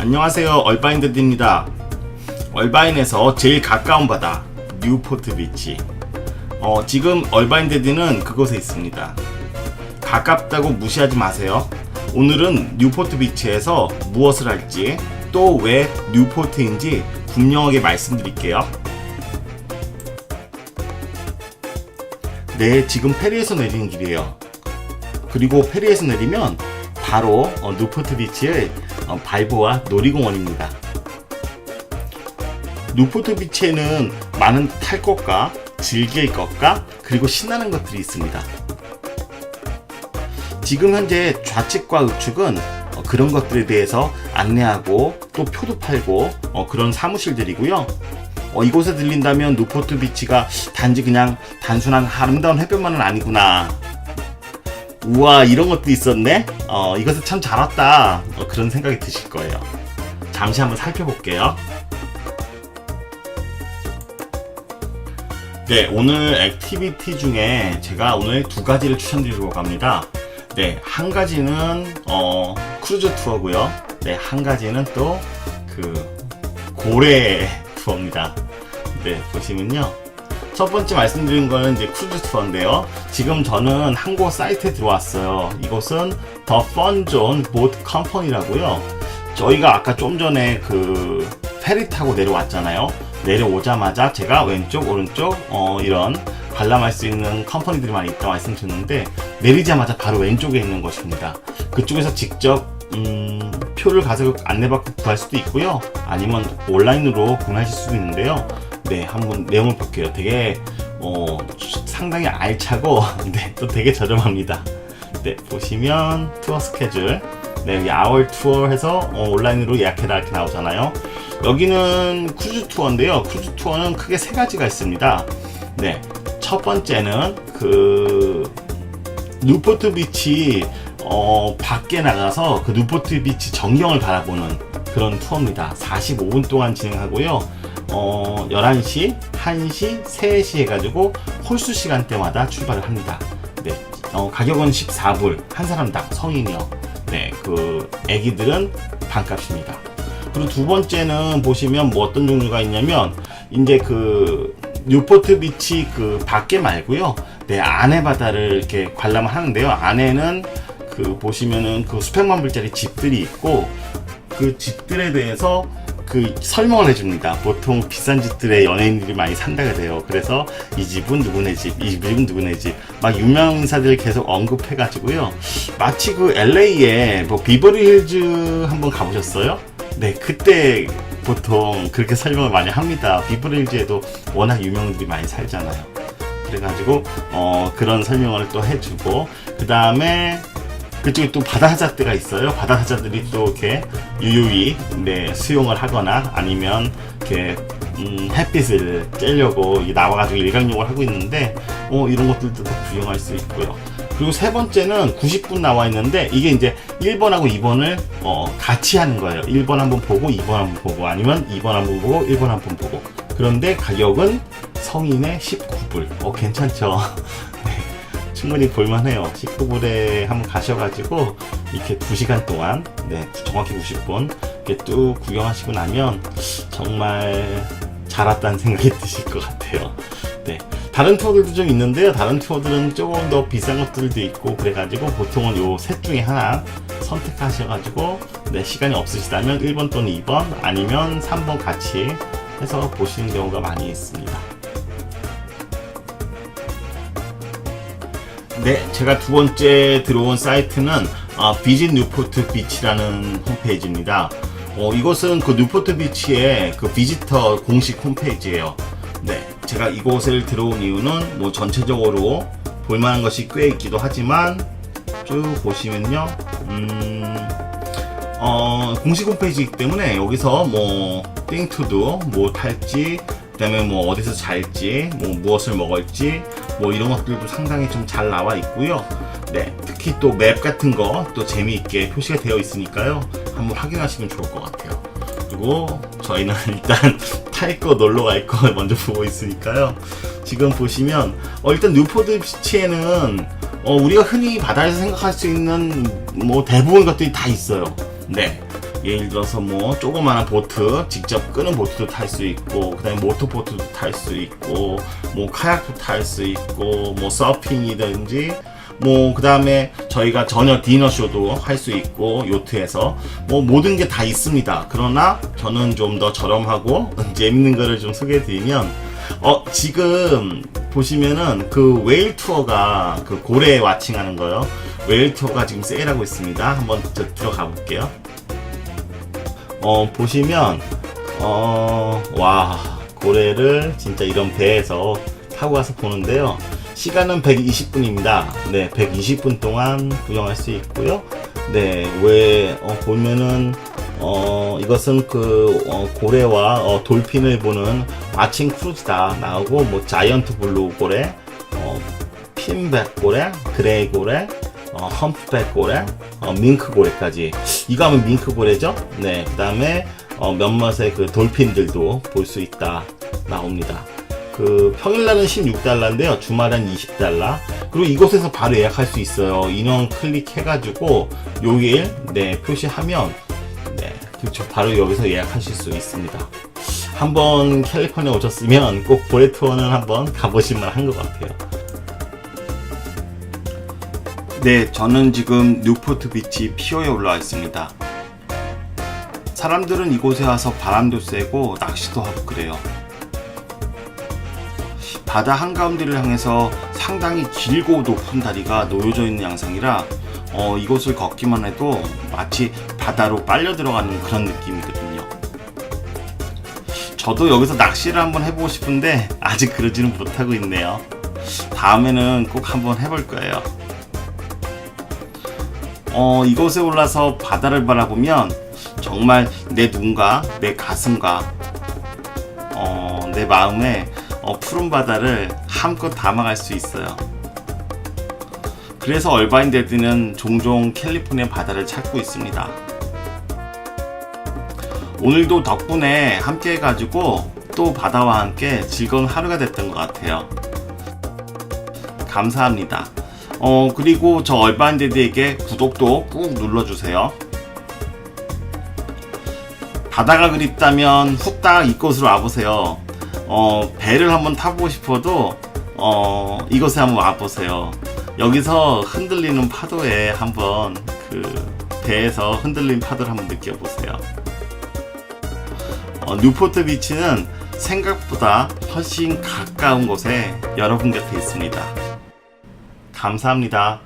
안녕하세요 얼바인드입니다. 얼바인에서 제일 가까운 바다 뉴포트 비치. 어, 지금 얼바인드디는 그곳에 있습니다. 가깝다고 무시하지 마세요. 오늘은 뉴포트 비치에서 무엇을 할지 또 왜 뉴포트인지 분명하게 말씀드릴게요. 네 지금 페리에서 내리는 길이에요. 그리고 페리에서 내리면 바로 어, 뉴포트 비치의 어, 발보와 놀이공원입니다. 뉴포트 비치에는 많은 탈 것과 즐길 것과 그리고 신나는 것들이 있습니다. 지금 현재 좌측과 우측은 어, 그런 것들에 대해서 안내하고 또 표도 팔고 어, 그런 사무실들이고요. 어, 이곳에 들린다면 뉴포트 비치가 단지 그냥 단순한 아름다운 해변만은 아니구나. 우와 이런 것도 있었네. 어, 이것을 참잘 왔다. 어, 그런 생각이 드실 거예요. 잠시 한번 살펴볼게요. 네, 오늘 액티비티 중에 제가 오늘 두 가지를 추천드리려고 합니다. 네, 한 가지는 어, 크루즈 투어고요. 네, 한 가지는 또 그 고래 투어입니다. 네, 보시면요. 첫 번째 말씀드린 거는 이제 크루즈 투어인데요. 지금 저는 한국 사이트에 들어왔어요. 이곳은 더 펀존 보트 컴퍼니라고요. 저희가 아까 좀 전에 그 페리 타고 내려왔잖아요. 내려오자마자 제가 왼쪽, 오른쪽 어, 이런 관람할 수 있는 컴퍼니들이 많이 있다고 말씀드렸는데 내리자마자 바로 왼쪽에 있는 것입니다. 그쪽에서 직접 음, 표를 가서 안내받고 구할 수도 있고요. 아니면 온라인으로 구매하실 수도 있는데요. 네, 한번 내용을 볼게요. 되게 어, 상당히 알차고 네, 또 되게 저렴합니다. 네, 보시면 투어 스케줄 네, 아월 투어 해서 어, 온라인으로 예약해라 이렇게 나오잖아요. 여기는 크루즈 투어인데요. 크루즈 투어는 크게 세 가지가 있습니다. 네, 첫 번째는 그 뉴포트 비치 어, 밖에 나가서 그 뉴포트 비치 전경을 바라보는 그런 투어입니다. 45분 동안 진행하고요. 어, 11시, 1시, 3시 해가지고 홀수 시간대마다 출발을 합니다. 네, 어, 가격은 14불 한 사람당 성인이요. 네, 그 애기들은 반값입니다. 그리고 두 번째는 보시면 뭐 어떤 종류가 있냐면 이제 그 뉴포트 비치 그 밖에 말고요. 네, 안에 바다를 이렇게 관람을 하는데요. 안에는 그 보시면은 그 수백만 불짜리 집들이 있고 그 집들에 대해서 그 설명을 해줍니다. 보통 비싼 집들에 연예인들이 많이 산다가 돼요. 그래서 이 집은 누구네 집, 이 집은 누구네 집, 막 유명 인사들 계속 언급해가지고요. 마치 그 LA에 뭐 비버리힐즈 한번 가보셨어요? 네, 그때 보통 그렇게 설명을 많이 합니다. 비버리힐즈에도 워낙 유명인들이 많이 살잖아요. 그래가지고 어, 그런 설명을 또 해주고 그 다음에 그쪽에 또 바다 하자드가 있어요. 바다 하자들이 또 이렇게 유유히 네, 수용을 하거나 아니면 이렇게 음, 햇빛을 쬐려고 나와가지고 일광욕을 하고 있는데 어, 이런 것들도 다 구경할 수 있고요. 그리고 세 번째는 90분 나와 있는데 이게 이제 1번하고 2번을 어, 같이 하는 거예요. 1번 한 번 보고 2번 한 번 보고 아니면 2번 한 번 보고 1번 한 번 보고 그런데 가격은 성인의 19불. 어 괜찮죠? 네, 충분히 볼만해요. 19불에 한번 가셔가지고 이렇게 2시간 동안 네 정확히 90분 이렇게 뚝 구경하시고 나면 정말 잘 왔다는 생각이 드실 것 같아요. 네. 다른 투어들도 좀 있는데요. 다른 투어들은 조금 더 비싼 것들도 있고 그래가지고 보통은 요 셋 중에 하나 선택하셔가지고 네, 시간이 없으시다면 1번 또는 2번 아니면 3번 같이 해서 보시는 경우가 많이 있습니다. 네, 제가 두 번째 들어온 사이트는 아, 비진 뉴포트 비치라는 홈페이지입니다. 어, 이것은 그 뉴포트 비치의 그 비지터 공식 홈페이지예요. 네, 제가 이곳을 들어온 이유는 뭐 전체적으로 볼만한 것이 꽤 있기도 하지만 쭉 보시면요, 음, 어, 공식 홈페이지이기 때문에 여기서 뭐 띵투도 뭐 탈지 그다음에 뭐 어디서 잘지 뭐 무엇을 먹을지 뭐 이런 것들도 상당히 좀 잘 나와 있고요. 네, 특히 또 맵 같은 거 또 재미있게 표시가 되어 있으니까요. 한번 확인하시면 좋을 것 같아요. 그리고 저희는 일단 탈 거 놀러 갈 거 먼저 보고 있으니까요. 지금 보시면 어, 일단 뉴포드 비치에는 어, 우리가 흔히 바다에서 생각할 수 있는 뭐 대부분 것들이 다 있어요. 네. 예를 들어서 뭐 조그마한 보트 직접 끄는 보트도 탈 수 있고 그다음에 모터보트도 탈 수 있고 뭐 카약도 탈 수 있고 뭐 서핑이든지 뭐 그다음에 저희가 저녁 디너쇼도 할 수 있고 요트에서 뭐 모든 게 다 있습니다. 그러나 저는 좀 더 저렴하고 재밌는 거를 좀 소개해 드리면 어 지금 보시면은 그 웨일 투어가 그 고래 와칭하는 거요. 웨일 투어가 지금 세일하고 있습니다. 한번 저 들어가 볼게요. 어 보시면 어 와 고래를 진짜 이런 배에서 타고 가서 보는데요. 시간은 120분입니다. 네, 120분 동안 구경할 수 있고요. 네, 왜 어, 보면은 어 이것은 그 어, 고래와 어, 돌핀을 보는 마칭 크루즈다 나오고 뭐 자이언트 블루 고래, 어, 핀백 고래, 그레이 고래, 어, 험프백 고래, 어, 밍크 고래까지. 이거 하면 밍크 고래죠? 네, 그 다음에 어, 몇몇의 그 돌핀들도 볼 수 있다 나옵니다. 그 평일날은 16달러인데요. 주말은 20달러. 그리고 이곳에서 바로 예약할 수 있어요. 인원 클릭해가지고 요일 네 표시하면 네 그렇죠. 바로 여기서 예약하실 수 있습니다. 한번 캘리포니아 오셨으면 꼭 고래 투어는 한번 가보실 만 한 것 같아요. 네, 저는 지금 뉴포트 비치 피오에 올라와 있습니다. 사람들은 이곳에 와서 바람도 쐬고 낚시도 하고 그래요. 바다 한가운데를 향해서 상당히 길고 높은 다리가 놓여져 있는 양상이라 어, 이곳을 걷기만 해도 마치 바다로 빨려 들어가는 그런 느낌이거든요. 저도 여기서 낚시를 한번 해보고 싶은데 아직 그러지는 못하고 있네요. 다음에는 꼭 한번 해볼 거예요. 어, 이곳에 올라서 바다를 바라보면 정말 내 눈과 내 가슴과 어, 내 마음에 어, 푸른 바다를 한껏 담아갈 수 있어요. 그래서 얼바인 데드는 종종 캘리포니아 바다를 찾고 있습니다. 오늘도 덕분에 함께 해가지고 또 바다와 함께 즐거운 하루가 됐던 것 같아요. 감사합니다. 어, 그리고 저 얼바인 데드에게 구독도 꾹 눌러주세요. 바다가 그립다면 후딱 이곳으로 와보세요. 어, 배를 한번 타보고 싶어도 어, 이곳에 한번 와보세요. 여기서 흔들리는 파도에 한번 그 배에서 흔들리는 파도를 한번 느껴보세요. 어, 뉴포트 비치는 생각보다 훨씬 가까운 곳에 여러분 곁에 있습니다. 감사합니다.